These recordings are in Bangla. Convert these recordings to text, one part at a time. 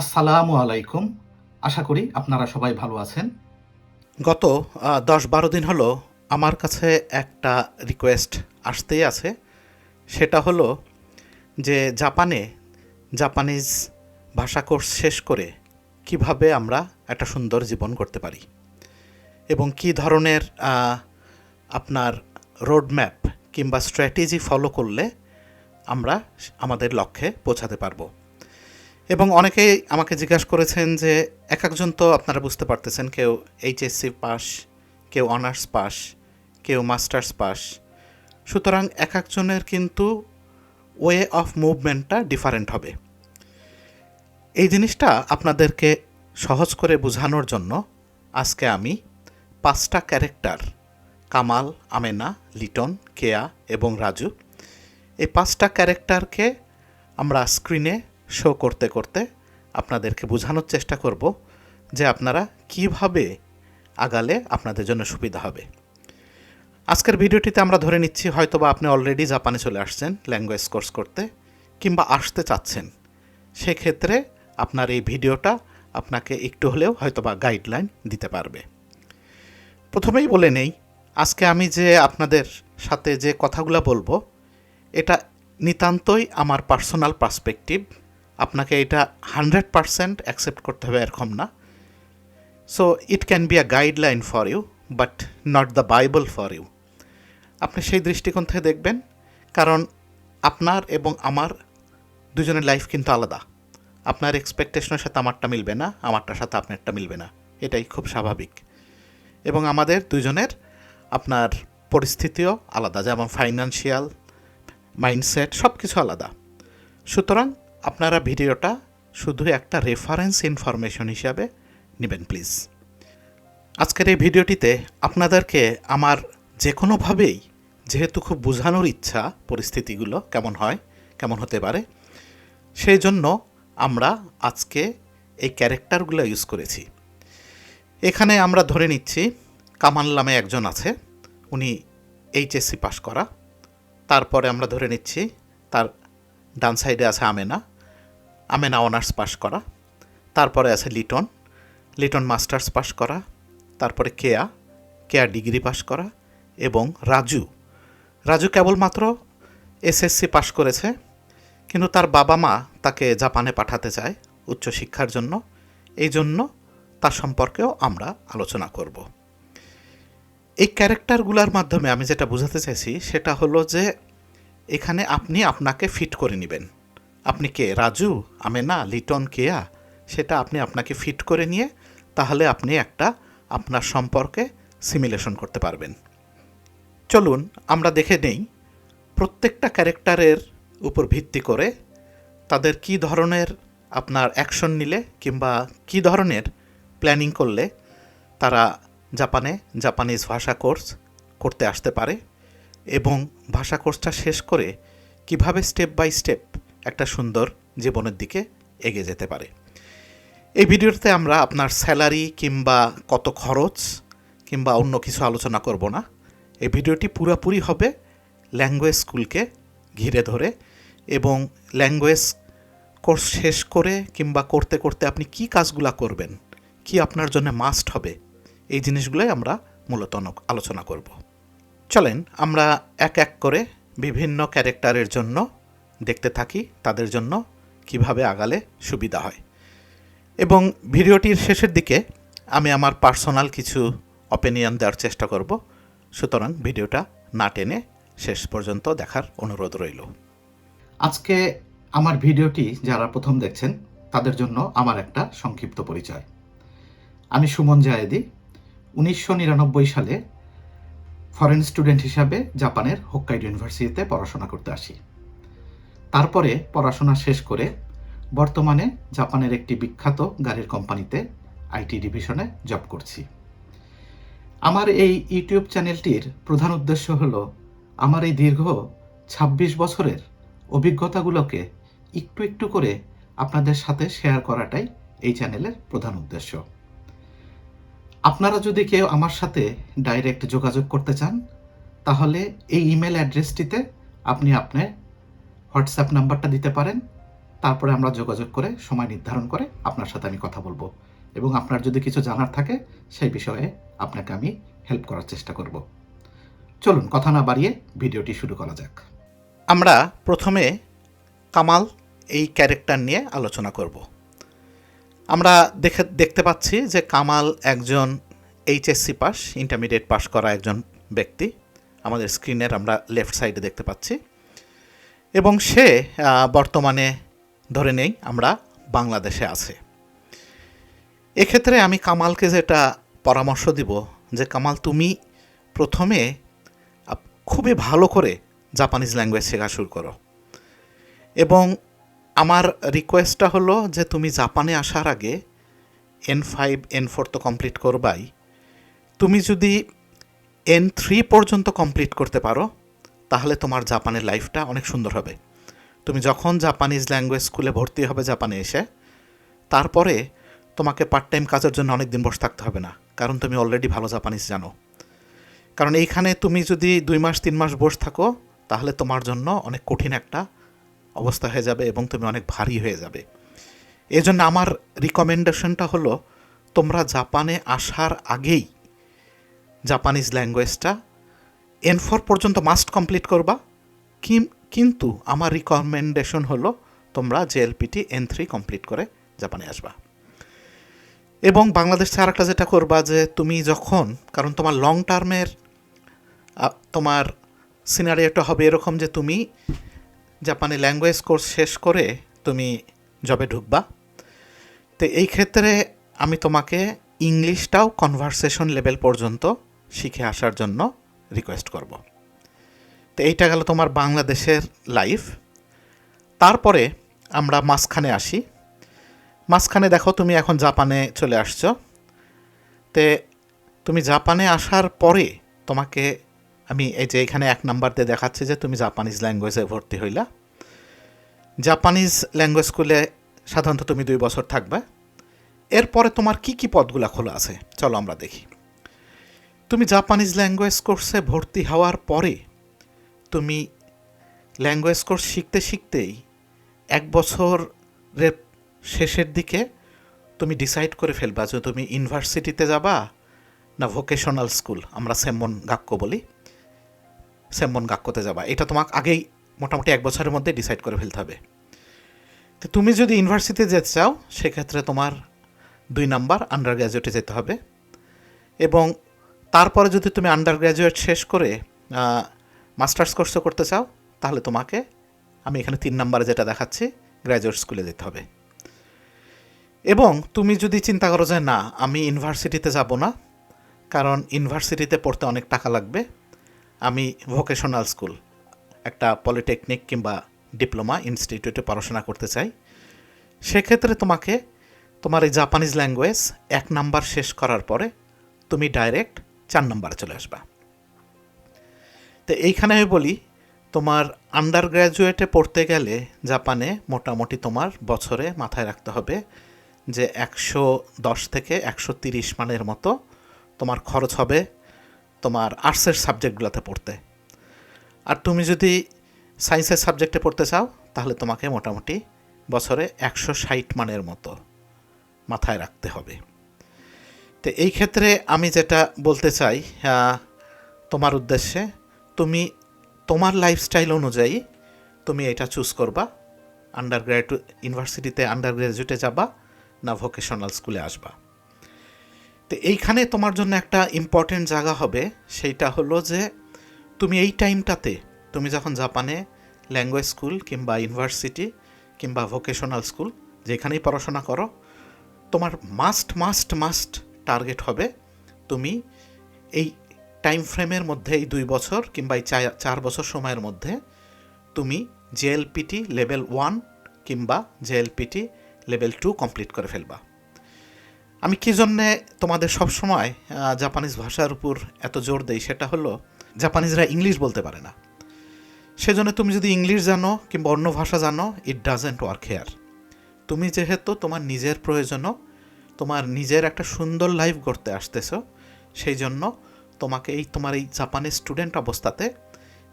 আসসালামু আলাইকুম। আশা করি আপনারা সবাই ভালো আছেন। গত দশ বারো দিন হলো আমার কাছে একটা রিকোয়েস্ট আসতেই আছে। সেটা হলো যে জাপানে জাপানিজ ভাষা কোর্স শেষ করে কীভাবে আমরা একটা সুন্দর জীবন করতে পারি এবং কি ধরনের আপনার রোডম্যাপ কিংবা স্ট্র্যাটেজি ফলো করলে আমরা আমাদের লক্ষ্যে পৌঁছাতে পারব। এবং অনেকেই আমাকে জিজ্ঞাসা করেছেন যে এক একজন তো আপনারা বুঝতে পারতেছেন, কেউ এইচএসসি পাস, কেউ অনার্স পাস, কেউ মাস্টার্স পাস। সুতরাং এক একজনের কিন্তু ওয়ে অফ মুভমেন্টটা ডিফারেন্ট হবে। এই জিনিসটা আপনাদেরকে সহজ করে বোঝানোর জন্য আজকে আমি পাঁচটা ক্যারেক্টার, কামাল, আমেনা, লিটন, কেয়া এবং রাজু, এই পাঁচটা ক্যারেক্টারকে আমরা স্ক্রিনে শো করতে করতে আপনাদেরকে বোঝানোর চেষ্টা করব যে আপনারা কীভাবে আগালে আপনাদের জন্য সুবিধা হবে। আজকের ভিডিওটিতে আমরা ধরে নিচ্ছি হয়তোবা আপনি অলরেডি জাপানে চলে আসছেন ল্যাঙ্গুয়েজ কোর্স করতে, কিংবা আসতে চাচ্ছেন। সেক্ষেত্রে আপনার এই ভিডিওটা আপনাকে একটু হলেও হয়তোবা গাইডলাইন দিতে পারবে। প্রথমেই বলে নেই, আজকে আমি যে আপনাদের সাথে যে কথাগুলো বলব, এটা নিতান্তই আমার পার্সোনাল পার্সপেক্টিভ আপনাকে এটা হান্ড্রেড পারসেন্ট অ্যাকসেপ্ট করতে হবে এরকম না। So it can be a guideline for you but not the Bible for you আপনি সেই দৃষ্টিকোণ থেকে দেখবেন, কারণ আপনার এবং আমার দুজনের লাইফ কিন্তু আলাদা। আপনার এক্সপেকটেশনের সাথে আমারটা মিলবে না, আমারটার সাথে আপনারটা মিলবে না। এটাই খুব স্বাভাবিক। এবং আমাদের দুজনের আপনার পরিস্থিতিও আলাদা, যেমন ফাইন্যান্সিয়াল মাইন্ডসেট সব কিছু আলাদা। সুতরাং আপনারা ভিডিওটা শুধু একটা রেফারেন্স ইনফরমেশন হিসাবে নেবেন প্লিজ আজকের এই ভিডিওটিতে আপনাদেরকে আমার যে কোনোভাবেই যেহেতু খুব বোঝানোর ইচ্ছা পরিস্থিতিগুলো কেমন হয়, কেমন হতে পারে, সেই জন্য আমরা আজকে এই ক্যারেক্টারগুলো ইউজ করেছি। এখানে আমরা ধরে নিচ্ছি, কামাল নামে একজন আছে, উনি এইচএসসি পাশ করা। তারপরে আমরা ধরে নিচ্ছি, তার ডান সাইডে আছে আমেনা। আমেনা অনার্স পাশ করা, তারপরে আছে লিটন লিটন মাস্টার্স পাশ করা, তারপরে কেয়া কেয়া ডিগ্রি পাশ করা এবং রাজু। রাজু কেবলমাত্র এসএসসি পাশ করেছে, কিন্তু তার বাবা মা তাকে জাপানে পাঠাতে চায় উচ্চশিক্ষার জন্য। এই জন্য তার সম্পর্কেও আমরা আলোচনা করব। এই ক্যারেক্টারগুলোর মাধ্যমে আমি যেটা বোঝাতে চাইছি, সেটা হলো যে এখানে আপনি আপনাকে ফিট করে নেবেন। আপনি কে? রাজু? আমেনা? লিটন কেয়া? সেটা আপনি আপনাকে ফিট করে নিয়ে তাহলে আপনি একটা আপনার সম্পর্কে সিমিলেশন করতে পারবেন। চলুন, আমরা দেখে নেই প্রত্যেকটা ক্যারেক্টারের উপর ভিত্তি করে তাদের কি ধরনের আপনার অ্যাকশন নিলে কিংবা কি ধরনের প্ল্যানিং করলে তারা জাপানে জাপানিজ ভাষা কোর্স করতে আসতে পারে এবং ভাষা কোর্সটা শেষ করে কীভাবে স্টেপ বাই স্টেপ একটা সুন্দর জীবনের দিকে এগিয়ে যেতে পারে। এই ভিডিওতে আমরা আপনার স্যালারি কিংবা কত খরচ কিংবা অন্য কিছু আলোচনা করব না। এই ভিডিওটি পুরোপুরি হবে ল্যাঙ্গুয়েজ স্কুলকে ঘিরে ধরে এবং ল্যাঙ্গুয়েজ কোর্স শেষ করে কিংবা করতে করতে আপনি কি কাজগুলা করবেন, কি আপনার জন্য মাস্ট হবে, এই জিনিসগুলোই আমরা মূলত আলোচনা করব। চলেন আমরা এক এক করে বিভিন্ন ক্যারেক্টারের জন্য দেখতে থাকি, তাদের জন্য কীভাবে আগালে সুবিধা হয়। এবং ভিডিওটির শেষের দিকে আমি আমার পার্সোনাল কিছু অপিনিয়ন দেওয়ার চেষ্টা করব। সুতরাং ভিডিওটা না টেনে শেষ পর্যন্ত দেখার অনুরোধ রইল। আজকে আমার ভিডিওটি যারা প্রথম দেখছেন, তাদের জন্য আমার একটা সংক্ষিপ্ত পরিচয়। আমি সুমন জায়েদি, উনিশশো নিরানব্বই সালে ফরেন স্টুডেন্ট হিসাবে জাপানের হোক্কাইডো ইউনিভার্সিটিতে পড়াশোনা করতে আসি। তারপরে পড়াশোনা শেষ করে বর্তমানে জাপানের একটি বিখ্যাত গাড়ির কোম্পানিতে আইটি ডিভিশনে জব করছি। আমার এই ইউটিউব চ্যানেলটির প্রধান উদ্দেশ্য হলো আমার এই দীর্ঘ ২৬ বছরের অভিজ্ঞতাগুলোকে একটু একটু করে আপনাদের সাথে শেয়ার করাটাই এই চ্যানেলের প্রধান উদ্দেশ্য। আপনারা যদি কেউ আমার সাথে ডাইরেক্ট যোগাযোগ করতে চান, তাহলে এই ইমেল অ্যাড্রেসটিতে আপনি আপনার হোয়াটসঅ্যাপ নাম্বারটা দিতে পারেন। তারপরে আমরা যোগাযোগ করে সময় নির্ধারণ করে আপনার সাথে আমি কথা বলব। এবং আপনার যদি কিছু জানার থাকে, সেই বিষয়ে আপনাকে আমি হেল্প করার চেষ্টা করব। চলুন, কথা না বাড়িয়ে ভিডিওটি শুরু করা যাক। আমরা প্রথমে কামাল এই ক্যারেক্টার নিয়ে আলোচনা করব। আমরা দেখে, দেখতে পাচ্ছি যে কামাল একজন এইচএসসি পাস ইন্টারমিডিয়েট পাস করা একজন ব্যক্তি। আমাদের স্ক্রিনের আমরা লেফট সাইডে দেখতে পাচ্ছি। এবং সে বর্তমানে ধরে নেই, আমরা বাংলাদেশে আছে। এক্ষেত্রে আমি কামালকে যেটা পরামর্শ দিব, যে কামাল, তুমি প্রথমে খুবই ভালো করে জাপানিজ ল্যাঙ্গুয়েজ শেখা শুরু করো। এবং আমার রিকোয়েস্টটা হলো যে তুমি জাপানে আসার আগে এন ফাইভ এন ফোর তো কমপ্লিট করবাই। তুমি যদি এন থ্রি পর্যন্ত কমপ্লিট করতে পারো তাহলে তোমার জাপানের লাইফটা অনেক সুন্দর হবে। তুমি যখন জাপানিজ ল্যাঙ্গুয়েজ স্কুলে ভর্তি হবে জাপানে এসে, তারপরে তোমাকে পার্ট টাইম কাজের জন্য অনেক দিন বসে থাকতে হবে না, কারণ তুমি অলরেডি ভালো জাপানিজ জানো। কারণ এইখানে তুমি যদি দুই মাস, তিন মাস বসে থাকো, তাহলে তোমার জন্য অনেক কঠিন একটা অবস্থা হয়ে যাবে এবং তুমি অনেক ভারী হয়ে যাবে। এই জন্য আমার রিকমেন্ডেশনটা হলো, তোমরা জাপানে আসার আগেই জাপানিজ ল্যাঙ্গুয়েজটা এন ফোর পর্যন্ত মাস্ট কমপ্লিট করবা। কিন্তু আমার রিকমেন্ডেশন হলো তোমরা জেএলপিটি এন থ্রি কমপ্লিট করে জাপানে আসবা। এবং বাংলাদেশ ছাড়া একটা যেটা করবা যে তুমি যখন, কারণ তোমার লং টার্মের তোমার সিনারিওটা হবে এরকম যে তুমি জাপানি ল্যাঙ্গুয়েজ কোর্স শেষ করে তুমি জবে ঢুকবা। তো এই ক্ষেত্রে আমি তোমাকে ইংলিশটাও কনভারসেশন লেভেল পর্যন্ত শিখে আসার জন্য রিকোয়েস্ট করব। তো এইটা গেল তোমার বাংলাদেশের লাইফ তারপরে আমরা মাঝখানে আসি। মাঝখানে দেখো তুমি এখন জাপানে চলে আসছো। তে তুমি জাপানে আসার পরে তোমাকে আমি এই যে এখানে এক নাম্বার দিয়ে দেখাচ্ছে যে তুমি জাপানিজ ল্যাঙ্গুয়েজে ভর্তি হইলা। জাপানিজ ল্যাঙ্গুয়েজ স্কুলে সাধারণত তুমি দুই বছর থাকবে। এরপরে তোমার কি কি পদগুলো খোলা আছে? চলো আমরা দেখি। তুমি জাপানিজ ল্যাঙ্গুয়েজ কোর্সে ভর্তি হওয়ার পরে তুমি ল্যাঙ্গুয়েজ কোর্স শিখতে শিখতেই এক বছরের শেষের দিকে তুমি ডিসাইড করে ফেলবা যে তুমি ইউনিভার্সিটিতে যাবা না ভোকেশনাল স্কুল আমরা সেমন গাক্য বলি। সেমন গাক্যতে যাবা। এটা তোমাকে আগেই মোটামুটি এক বছরের মধ্যে ডিসাইড করে ফেলতে হবে। তো তুমি যদি ইউনিভার্সিটিতে যেতে চাও, সেক্ষেত্রে তোমার দুই নাম্বার আন্ডার গ্র্যাজুয়েটে যেতে হবে এবং তারপরে যদি তুমি আন্ডার গ্র্যাজুয়েট শেষ করে মাস্টার্স কোর্সও করতে চাও, তাহলে তোমাকে আমি এখানে তিন নাম্বারে যেটা দেখাচ্ছি গ্র্যাজুয়েট স্কুলে যেতে হবে। এবং তুমি যদি চিন্তা করো যে না, আমি ইউনিভার্সিটিতে যাব না, কারণ ইউনিভার্সিটিতে পড়তে অনেক টাকা লাগবে। আমি ভোকেশনাল স্কুল একটা পলিটেকনিক কিংবা ডিপ্লোমা ইনস্টিটিউটে পড়াশোনা করতে চাই। সেক্ষেত্রে তোমাকে তোমার এই জাপানিজ ল্যাঙ্গুয়েজ এক নাম্বার শেষ করার পরে তুমি ডাইরেক্ট চার নম্বরে চলে আসবা। তো এইখানে আমি বলি, তোমার আন্ডার গ্র্যাজুয়েটে পড়তে গেলে জাপানে মোটামুটি তোমার বছরে মাথায় রাখতে হবে যে একশো দশ থেকে একশো তিরিশ মানের মতো তোমার খরচ হবে তোমার আর্টসের সাবজেক্টগুলোতে পড়তে। আর তুমি যদি সায়েন্সের সাবজেক্টে পড়তে চাও, তাহলে তোমাকে মোটামুটি বছরে একশো ষাট মানের মতো মাথায় রাখতে হবে। তো এই ক্ষেত্রে আমি যেটা বলতে চাই তোমার উদ্দেশ্যে, তুমি তোমার লাইফস্টাইল অনুযায়ী তুমি এটা চুজ করবা। আন্ডার গ্র্যাজু ইউনিভার্সিটিতে আন্ডার গ্র্যাজুয়েটে যাবা না ভোকেশনাল স্কুলে আসবা। তো এইখানে তোমার জন্য একটা ইম্পর্টেন্ট জায়গা হবে, সেইটা হলো যে তুমি এই টাইমটাতে তুমি যখন জাপানে ল্যাঙ্গুয়েজ স্কুল কিংবা ইউনিভার্সিটি কিংবা ভোকেশনাল স্কুল যেখানেই পড়াশোনা করো, তোমার মাস্ট মাস্ট মাস্ট টার্গেট হবে, তুমি এই টাইম ফ্রেমের মধ্যে, এই দুই বছর কিংবা এই চার বছর সময়ের মধ্যে তুমি জেএলপিটি লেভেল ওয়ান কিংবা জেএলপিটি লেভেল টু কমপ্লিট করে ফেলবা। আমি কী জন্যে তোমাদের সবসময় জাপানিজ ভাষার উপর এত জোর দেই সেটা হলো জাপানিজরা ইংলিশ বলতে পারে না। সেজন্য তুমি যদি ইংলিশ জানো কিংবা অন্য ভাষা জানো ইট ডাজেন্ট ওয়ার্ক হেয়ার তুমি যেহেতু তোমার নিজের প্রয়োজনও তোমার নিজের একটা সুন্দর লাইফ গড়তে আসতেছো, সেই জন্য তোমাকে এই তোমার এই জাপানি স্টুডেন্ট অবস্থাতে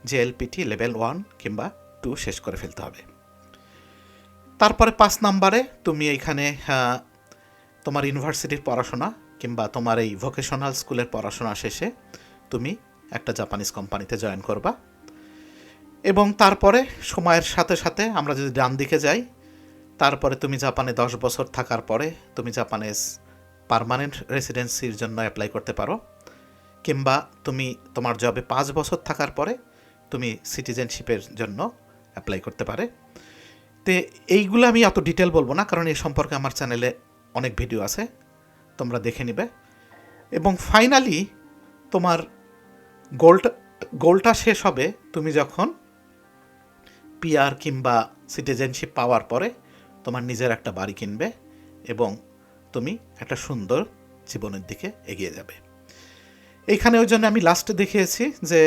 জেএলপিটি লেভেল ওয়ান কিংবা টু শেষ করে ফেলতে হবে। তারপরে পাঁচ নাম্বারে তুমি এইখানে তোমার ইউনিভার্সিটির পড়াশোনা কিংবা তোমার এই ভোকেশনাল স্কুলের পড়াশোনা শেষে তুমি একটা জাপানিজ কোম্পানিতে জয়েন করবা। এবং তারপরে সময়ের সাথে সাথে আমরা যদি ডান দিকে যাই তারপরে তুমি জাপানে দশ বছর থাকার পরে তুমি জাপানের পার্মানেন্ট রেসিডেন্সির জন্য অ্যাপ্লাই করতে পারো। কিংবা তুমি তোমার জবে পাঁচ বছর থাকার পরে তুমি সিটিজেনশিপের জন্য অ্যাপ্লাই করতে পারে। তে এইগুলো আমি অত ডিটেল বলব না, কারণ এই সম্পর্কে আমার চ্যানেলে অনেক ভিডিও আছে। তোমরা দেখে নিবে। এবং ফাইনালি তোমার গোলটা গোলটা শেষ হবে তুমি যখন পিআর কিংবা সিটিজেনশিপ পাওয়ার পরে তোমার নিজের একটা বাড়ি কিনবে এবং তুমি একটা সুন্দর জীবনের দিকে এগিয়ে যাবে। এইখানে ওই জন্য আমি লাস্টে দেখিয়েছি যে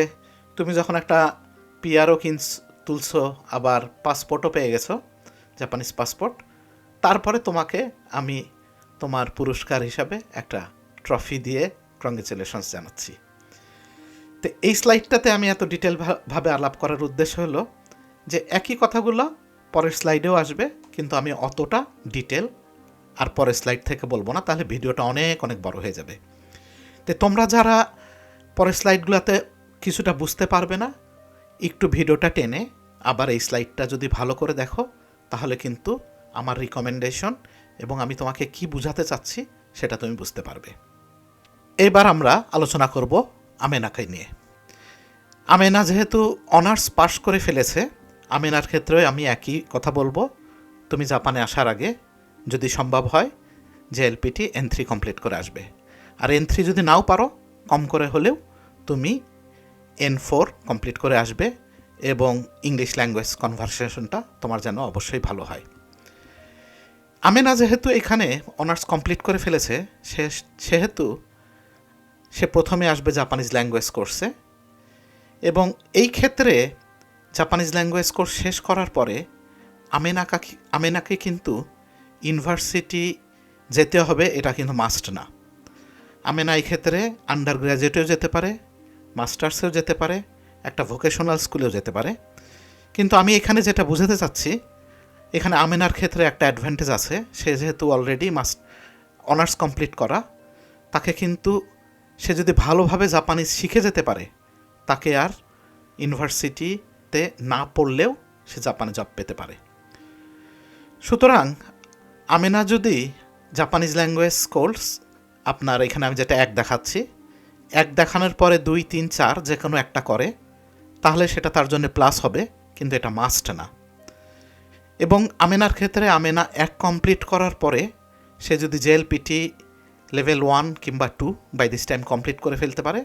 তুমি যখন একটা পিয়ারও কিনস তুলছো, আবার পাসপোর্টও পেয়ে গেছো জাপানিজ পাসপোর্ট তারপরে তোমাকে আমি তোমার পুরস্কার হিসাবে একটা ট্রফি দিয়ে কংগ্রেচুলেশনস জানাচ্ছি। তো এই স্লাইডটাতে আমি এত ডিটেল ভাবে আলাপ করার উদ্দেশ্য হলো যে একই কথাগুলো পরের স্লাইডেও আসবে কিন্তু আমি অতটা ডিটেল আর পরের স্লাইড থেকে বলব না, তাহলে ভিডিওটা অনেক অনেক বড় হয়ে যাবে। তো তোমরা যারা পরের স্লাইডগুলোতে কিছুটা বুঝতে পারবে না, একটু ভিডিওটা টেনে আবার এই স্লাইডটা যদি ভালো করে দেখো, তাহলে কিন্তু আমার রিকমেন্ডেশন এবং আমি তোমাকে কি বোঝাতে চাচ্ছি সেটা তুমি বুঝতে পারবে। এবার আমরা আলোচনা করব আমেনাকে নিয়ে। আমেনা যেহেতু অনার্স পাশ করে ফেলেছে, আমেনার ক্ষেত্রে আমি একই কথা বলব। তুমি জাপানে আসার আগে যদি সম্ভব হয়, যে এলপিটি এন থ্রি কমপ্লিট করে আসবে। আর এন থ্রি যদি নাও পারো, কম করে হলেও তুমি এন ফোর কমপ্লিট করে আসবে এবং ইংলিশ ল্যাঙ্গুয়েজ কনভারসেশনটা তোমার যেন অবশ্যই ভালো হয়। আমেনা যেহেতু এখানে অনার্স কমপ্লিট করে ফেলেছে, সে সেহেতু সে প্রথমে আসবে জাপানিজ ল্যাঙ্গুয়েজ কোর্সে এবং এই ক্ষেত্রে জাপানিজ ল্যাঙ্গুয়েজ কোর্স শেষ করার পরে আমেনাকা আমেনাকে কিন্তু ইউনিভার্সিটি যেতে হবে, এটা কিন্তু মাস্ট না। আমেনা এই ক্ষেত্রে আন্ডার গ্র্যাজুয়েটেও যেতে পারে মাস্টার্সেও যেতে পারে, একটা ভোকেশনাল স্কুলেও যেতে পারে। কিন্তু আমি এখানে যেটা বুঝাতে চাচ্ছি, এখানে আমেনার ক্ষেত্রে একটা অ্যাডভান্টেজ আছে, সে যেহেতু অলরেডি মাস্ট অনার্স কমপ্লিট করা, তাকে কিন্তু সে যদি ভালোভাবে জাপানিজ শিখে যেতে পারে, তাকে আর ইউনিভার্সিটিতে না পড়লেও সে জাপানে জব পেতে পারে। সুতরাং আমেনা যদি জাপানিজ ল্যাঙ্গুয়েজ কোর্স আপনার এখানে আমি যেটা এক দেখাচ্ছি, এক দেখানোর পরে দুই, তিন, চার যে কোনো একটা করে, তাহলে সেটা তার জন্য প্লাস হবে, কিন্তু এটা মাস্ট না। এবং আমেনার ক্ষেত্রে আমেনা এক কমপ্লিট করার পরে, সে যদি জেএলপিটি লেভেল ওয়ান কিংবা two by this time complete করে ফেলতে পারে,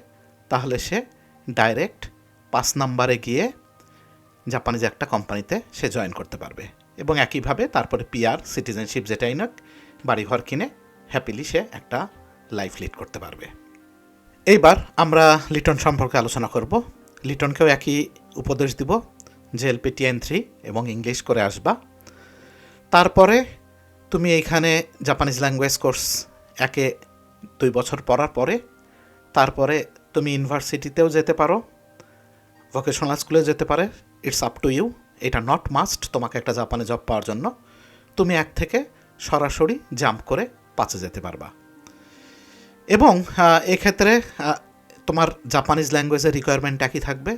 তাহলে সে ডাইরেক্ট পাঁচ নাম্বারে গিয়ে জাপানিজ একটা কোম্পানিতে সে জয়েন করতে পারবে। এবং একইভাবে তারপরে পিআর সিটিজেনশিপ যেটাই নাক, বাড়িঘর কিনে হ্যাপিলি সে একটা লাইফ লিড করতে পারবে। এইবার আমরা লিটন সম্পর্কে আলোচনা করব। লিটনকেও একই উপদেশ দিব যে এলপিটি এন থ্রি এবং ইংলিশ করে আসবা। তারপরে তুমি এইখানে জাপানিজ ল্যাঙ্গুয়েজ কোর্স একে দুই বছর পড়ার পরে, তারপরে তুমি ইউনিভার্সিটিতেও যেতে পারো ভোকেশনাল স্কুলে যেতে পারে ইটস আপ টু ইউ এটা নট মাস্ট তোমাকে একটা জাপানে জব পাওয়ার জন্য। তুমি এক থেকে সরাসরি জাম্প করে পাঁচে যেতে পারবা। এবং এক্ষেত্রে তোমার জাপানিজ ল্যাঙ্গুয়েজের রিকোয়ারমেন্ট একই থাকবে।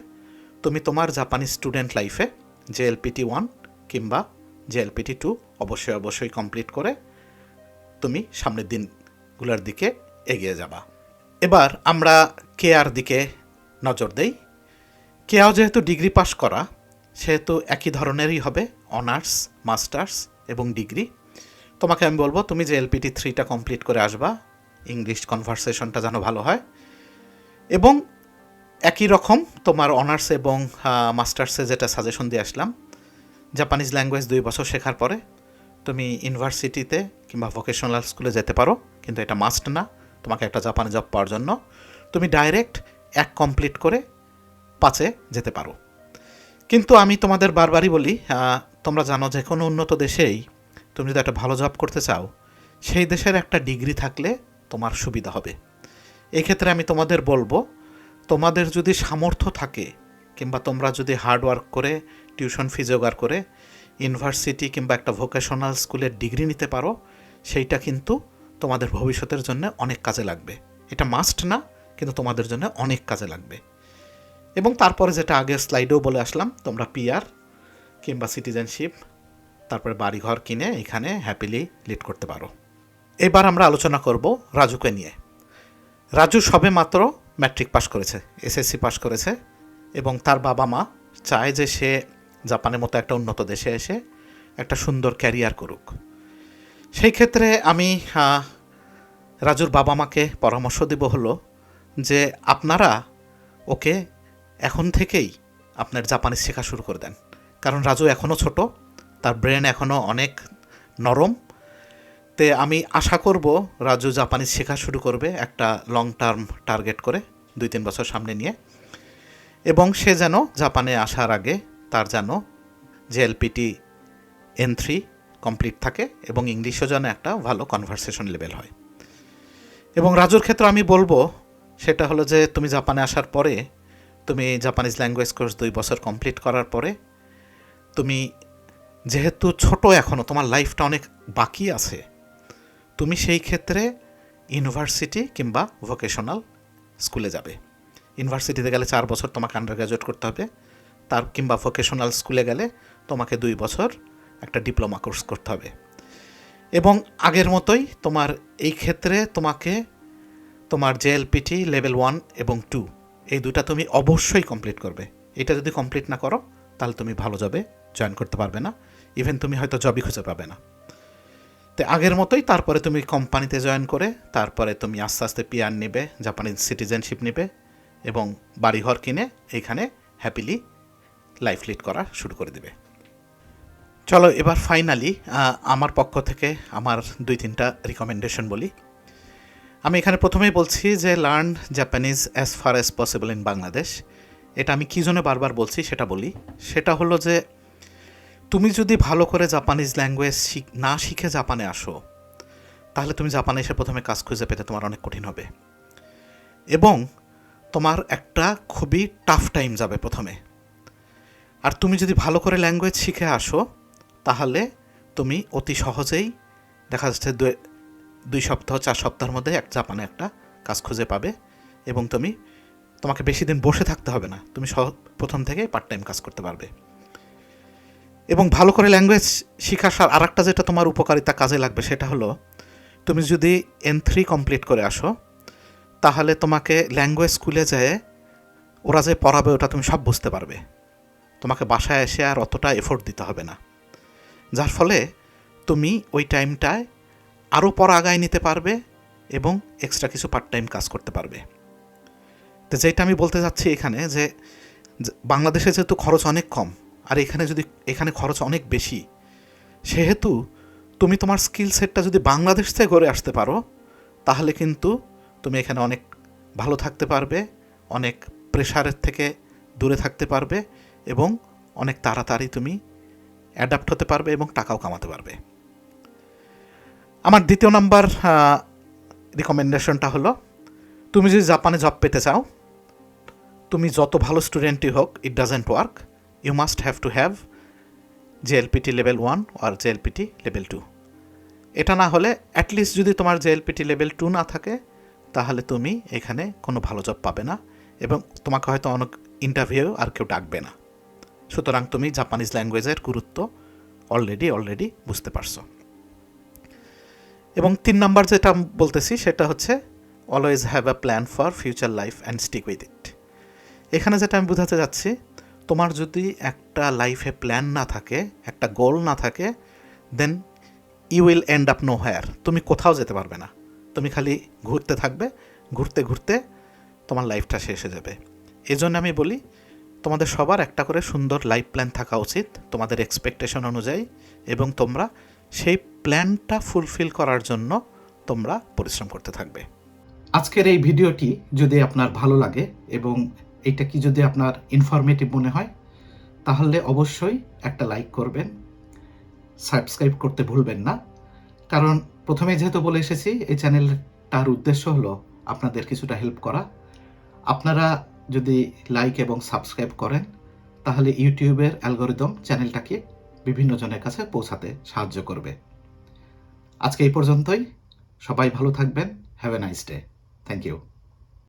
তুমি তোমার জাপানিজ স্টুডেন্ট লাইফে যে এলপিটি ওয়ান কিংবা যে এলপিটি টু অবশ্যই অবশ্যই কমপ্লিট করে তুমি সামনের দিনগুলোর দিকে এগিয়ে যাবা। এবার আমরা কেয়ার দিকে নজর দেই। কেয়াও যেহেতু ডিগ্রি পাশ করা সেহেতু একই ধরনেরই হবে, অনার্স, মাস্টার্স এবং ডিগ্রি। তোমাকে আমি বলব, তুমি যে এলপিটি থ্রিটা কমপ্লিট করে আসবা, ইংলিশ কনভারসেশনটা যেন ভালো হয়, এবং একই রকম তোমার অনার্স এবং মাস্টার্সে যেটা সাজেশন দিয়ে আসলাম, জাপানিজ ল্যাঙ্গুয়েজ দুই বছর শেখার পরে তুমি ইউনিভার্সিটিতে কিংবা ভোকেশনাল স্কুলে যেতে পারো, কিন্তু এটা মাস্ট না, তোমাকে একটা জাপানে জব পাওয়ার জন্য। তুমি ডাইরেক্ট এক কমপ্লিট করে পাঁচে যেতে পারো। কিন্তু আমি তোমাদের বারবারই বলি তোমরা জানো যে কোনো উন্নত দেশেই তুমি যদি একটা ভালো জব করতে চাও, সেই দেশের একটা ডিগ্রি থাকলে তোমার সুবিধা হবে। এক্ষেত্রে আমি তোমাদের বলব, তোমাদের যদি সামর্থ্য থাকে, কিংবা তোমরা যদি হার্ড ওয়ার্ক করে টিউশন ফি জোগাড় করে ইউনিভার্সিটি কিংবা একটা ভোকেশনাল স্কুলের ডিগ্রি নিতে পারো, সেইটা কিন্তু তোমাদের ভবিষ্যতের জন্য অনেক কাজে লাগবে। এটা মাস্ট না, কিন্তু তোমাদের জন্য অনেক কাজে লাগবে। এবং তারপরে যেটা আগে স্লাইডেও বলে আসলাম, তোমরা পিআর কিংবা সিটিজেনশিপ তারপরে বাড়িঘর কিনে এখানে হ্যাপিলি লিড করতে পারো। এবার আমরা আলোচনা করব রাজুকে নিয়ে। রাজু সবে মাত্র ম্যাট্রিক পাশ করেছে এসএসসি পাশ করেছে এবং তার বাবা মা চায় যে সে জাপানের মতো একটা উন্নত দেশে এসে একটা সুন্দর ক্যারিয়ার করুক। সেই ক্ষেত্রে আমি রাজুর বাবা মাকে পরামর্শ দেব হলো যে আপনারা ওকে এখন থেকেই আপনার জাপানিজ শেখা শুরু করে দেন। কারণ রাজু এখনও ছোট, তার ব্রেন এখনও অনেক নরম। তে আমি আশা করব রাজু জাপানিজ শেখা শুরু করবে একটা লং টার্ম টার্গেট করে দুই তিন বছর সামনে নিয়ে। এবং সে যেন জাপানে আসার আগে তার যেন জেএলপিটি এন থ্রি কমপ্লিট থাকে এবং ইংলিশও যেন একটা ভালো কনভারসেশন লেভেল হয়। এবং রাজুর ক্ষেত্রে আমি বলব, সেটা হলো যে তুমি জাপানে আসার পরে তুমি জাপানিজ ল্যাঙ্গুয়েজ কোর্স দুই বছর কমপ্লিট করার পরে, তুমি যেহেতু ছোট এখনও তোমার লাইফটা অনেক বাকি আছে, তুমি সেই ক্ষেত্রে ইউনিভার্সিটি কিংবা ভোকেশনাল স্কুলে যাবে। ইউনিভার্সিটিতে গেলে চার বছর তোমাকে আন্ডার গ্র্যাজুয়েট করতে হবে, তার কিংবা ভোকেশনাল স্কুলে গেলে তোমাকে দুই বছর একটা ডিপ্লোমা কোর্স করতে হবে। এবং আগের মতোই তোমার এই ক্ষেত্রে তোমাকে তোমার জেএলপিটি লেভেল ওয়ান এবং টু এই দুটা তুমি অবশ্যই কমপ্লিট করবে। এটা যদি কমপ্লিট না করো, তাহলে তুমি ভালো জবে জয়েন করতে পারবে না। ইভেন তুমি হয়তো জবই খুঁজে পাবে না। তো আগের মতোই তারপরে তুমি কোম্পানিতে জয়েন করে, তারপরে তুমি আস্তে আস্তে পিআর নেবে জাপানিজ সিটিজেনশিপ নেবে এবং বাড়িঘর কিনে এইখানে হ্যাপিলি লাইফ লিড করা শুরু করে দেবে। চলো এবার ফাইনালি আমার পক্ষ থেকে আমার দুই তিনটা রিকমেন্ডেশন বলি। আমি এখানে প্রথমেই বলছি যে learn Japanese as far as possible in Bangladesh এটা আমি কী জন্য বারবার বলছি সেটা বলি। সেটা হলো যে তুমি যদি ভালো করে জাপানিজ ল্যাঙ্গুয়েজ না শিখে জাপানে আসো, তাহলে তুমি জাপানে এসে প্রথমে কাজ খুঁজে পেতে তোমার অনেক কঠিন হবে। এবং তোমার একটা খুবই টাফ টাইম যাবে প্রথমে। আর তুমি যদি ভালো করে ল্যাঙ্গুয়েজ শিখে আসো, তাহলে তুমি অতি সহজেই দেখা যাচ্ছে দুই সপ্তাহ, চার সপ্তাহের মধ্যে এক জাপানে একটা কাজ খুঁজে পাবে এবং তুমি, তোমাকে বেশি দিন বসে থাকতে হবে না। তুমি সহ, প্রথম থেকে পার্ট টাইম কাজ করতে পারবে। এবং ভালো করে ল্যাঙ্গুয়েজ শেখার আর একটা যেটা তোমার উপকারিতা কাজে লাগবে সেটা হলো, তুমি যদি এন থ্রি কমপ্লিট করে আসো, তাহলে তোমাকে ল্যাঙ্গুয়েজ স্কুলে যেয়ে ওরা যে পড়াবে ওটা তুমি সব বুঝতে পারবে। তোমাকে বাসায় এসে আর অতটা এফোর্ট দিতে হবে না। যার ফলে তুমি ওই টাইমটায় আরও পড়া আগায় নিতে পারবে এবং এক্সট্রা কিছু পার্ট টাইম কাজ করতে পারবে। তো যেটা আমি বলতে চাচ্ছি এখানে যে যে বাংলাদেশে যেহেতু খরচ অনেক কম, আর এখানে যদি, এখানে খরচ অনেক বেশি, সেহেতু তুমি তোমার স্কিল সেটটা যদি বাংলাদেশ থেকে গড়ে আসতে পারো, তাহলে কিন্তু তুমি এখানে অনেক ভালো থাকতে পারবে, অনেক প্রেশারের থেকে দূরে থাকতে পারবে এবং অনেক তাড়াতাড়ি তুমি অ্যাডাপ্ট হতে পারবে এবং টাকাও কামাতে পারবে। আমার দ্বিতীয় নাম্বার রিকমেন্ডেশনটা হলো, তুমি যদি জাপানে জব পেতে চাও, তুমি যত ভালো স্টুডেন্টই হোক it doesn't work you must have to have JLPT level one R JLPT level two এটা না হলে অ্যাটলিস্ট যদি তোমার জেএলপিটি লেভেল টু না থাকে, তাহলে তুমি এখানে কোনো ভালো জব পাবে না এবং তোমাকে হয়তো অনেক ইন্টারভিউ আর কেউ ডাকবে না। সুতরাং তুমি জাপানিজ ল্যাঙ্গুয়েজের গুরুত্ব অলরেডি অলরেডি বুঝতে পারছ। এবং তিন নাম্বার যেটা বলতেছি, সেটা হচ্ছে always have a plan for future life and stick with it এখানে যেটা আমি বোঝাতে যাচ্ছি, তোমার যদি একটা লাইফে প্ল্যান না থাকে, একটা গোল না থাকে then you will end up nowhere তুমি কোথাও যেতে পারবে না। তুমি খালি ঘুরতে থাকবে, ঘুরতে ঘুরতে তোমার লাইফটা শেষ হয়ে যাবে। এই জন্য আমি বলি, তোমাদের সবার একটা করে সুন্দর লাইফ প্ল্যান থাকা উচিত, তোমাদের এক্সপেকটেশন অনুযায়ী, এবং তোমরা সেই প্ল্যানটা ফুলফিল করার জন্য তোমরা পরিশ্রম করতে থাকবে। আজকের এই ভিডিওটি যদি আপনার ভালো লাগে এবং এটা কি যদি আপনার ইনফরমেটিভ মনে হয়, তাহলে অবশ্যই একটা লাইক করবেন সাবস্ক্রাইব করতে ভুলবেন না। কারণ প্রথমে যেহেতু বলে এসেছি, এই চ্যানেলটার উদ্দেশ্য হলো আপনাদের কিছুটা হেল্প করা। আপনারা যদি লাইক এবং সাবস্ক্রাইব করেন, তাহলে ইউটিউবের অ্যালগোরিদম চ্যানেলটাকে বিভিন্ন জনের কাছে পৌঁছাতে সাহায্য করবে। আজকে এই পর্যন্তই। সবাই ভালো থাকবেন। Have a nice day thank you